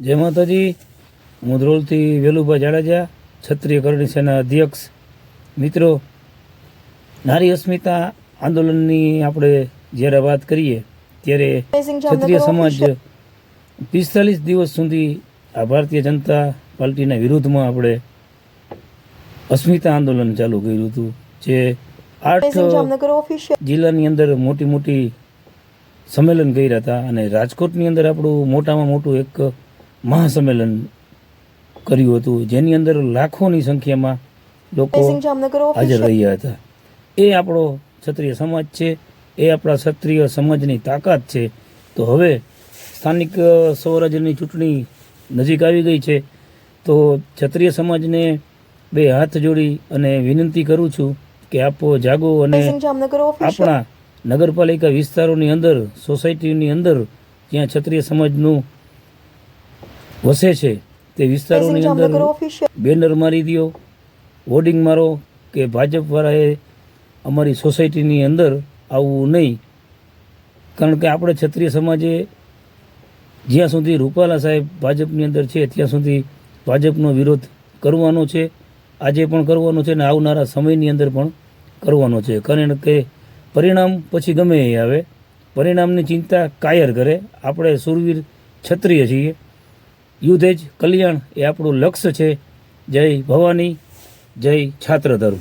જય માતાજી મુધરોલથી વેલુભાઈ જાડેજા ક્ષત્રિય કરણી સેના અધ્યક્ષ. મિત્રો નારી અસ્મિતા આંદોલનની આપણે જ્યારે વાત કરીએ ત્યારે ક્ષત્રિય સમાજ પિસ્તાલીસ દિવસ સુધી આ ભારતીય જનતા પાર્ટીના વિરુદ્ધમાં આપણે અસ્મિતા આંદોલન ચાલુ કર્યું હતું જે આઠ જિલ્લાની અંદર મોટી મોટી સંમેલન કર્યા હતા અને રાજકોટની અંદર આપણું મોટામાં મોટું એક મહાસંમેલન કર્યું હતું જેની અંદર લાખોની સંખ્યામાં લોકો હાજર રહ્યા હતા. એ આપણો ક્ષત્રિય સમાજ છે એ આપણા ક્ષત્રિય સમાજની તાકાત છે. તો હવે સ્થાનિક સ્વરાજ્યની ચૂંટણી નજીક આવી ગઈ છે. તો ક્ષત્રિય સમાજને બે હાથ જોડી અને વિનંતી કરું છું કે આપ જાગો અને આપણા નગરપાલિકા વિસ્તારોની અંદર સોસાયટીની અંદર જ્યાં ક્ષત્રિય સમાજનું વસે છે તે વિસ્તારોની અંદર બેનર મારી દો હોર્ડિંગ મારો કે ભાજપવાળાએ અમારી સોસાયટીની અંદર આવવું નહીં. કારણ કે આપણે ક્ષત્રિય સમાજે જ્યાં સુધી રૂપાલા સાહેબ ભાજપની અંદર છે ત્યાં સુધી ભાજપનો વિરોધ કરવાનો છે આજે પણ કરવાનો છે અને આવનારા સમયની અંદર પણ કરવાનો છે. કારણ કે પરિણામ પછી ગમે એ આવે. પરિણામની ચિંતા કાયર કરે. આપણે સુરવીર ક્ષત્રિય છીએ. યુદ્ધ જ કલ્યાણ એ આપણું લક્ષ્ય છે. જય ભવાની જય છાત્ર ધર્મ